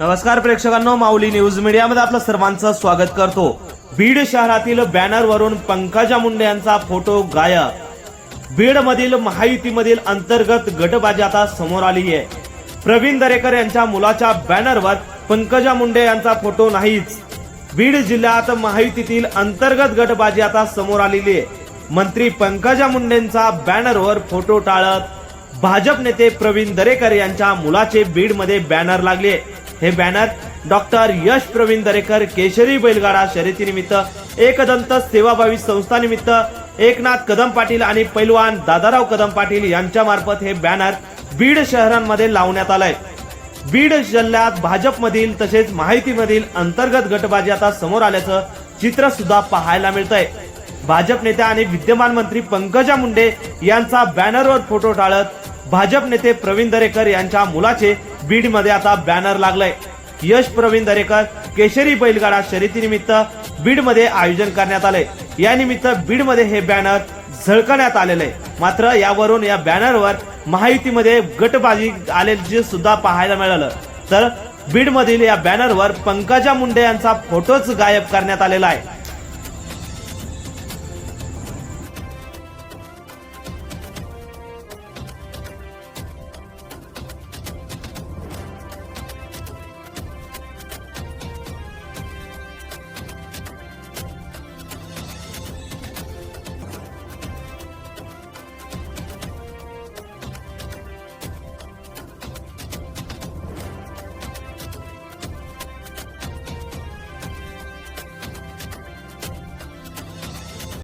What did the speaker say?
नमस्कार प्रेक्षकांनो माऊली न्यूज मीडियामध्ये आपलं सर्वांचं स्वागत करतो. बीड शहरातील बॅनरवरून पंकजा मुंडे यांचा फोटो गायब. बीड मधील महायुतीमधील अंतर्गत गटबाजी आता समोर आली आहे प्रवीण दरेकर यांच्या मुलाच्या बॅनरवर पंकजा मुंडे यांचा फोटो नाहीच. बीड जिल्ह्यात महायुतीतील अंतर्गत गटबाजी आता समोर आलेली आहे मंत्री पंकजा मुंडेंचा बॅनरवर फोटो टाळत भाजप नेते प्रवीण दरेकर यांच्या मुलाचे बीडमध्ये बॅनर लागले. हे बॅनर डॉक्टर यश प्रवीण दरेकर केशरी बैलगाडा शर्यतीनिमित्त एकदंत सेवाभावी संस्थानिमित्त एकनाथ कदम पाटील आणि पैलवान दादाराव कदम पाटील यांच्या मार्फत हे बॅनर बीड शहरांमध्ये लावण्यात आलंय. बीड जिल्ह्यात भाजपमधील तसेच माहितीमधील अंतर्गत गटबाजी आता समोर आल्याचं चित्र सुद्धा पाहायला मिळतंय. भाजप नेत्या आणि विद्यमान मंत्री पंकजा मुंडे यांचा बॅनरवर फोटो टाळत भाजप नेते प्रवीण दरेकर यांच्या मुलाचे बीडमध्ये आता बॅनर लागलाय. यश प्रवीण दरेकर केशरी बैलगाडा शर्यतीनिमित्त बीडमध्ये आयोजन करण्यात आलंय. या निमित्त बीडमध्ये हे बॅनर झळकण्यात आलेलं आहे मात्र यावरून या बॅनरवर महायुतीमध्ये गटबाजी आलेली सुद्धा पाहायला मिळालं. तर बीडमधील या बॅनरवर पंकजा मुंडे यांचा फोटोच गायब करण्यात आलेला आहे.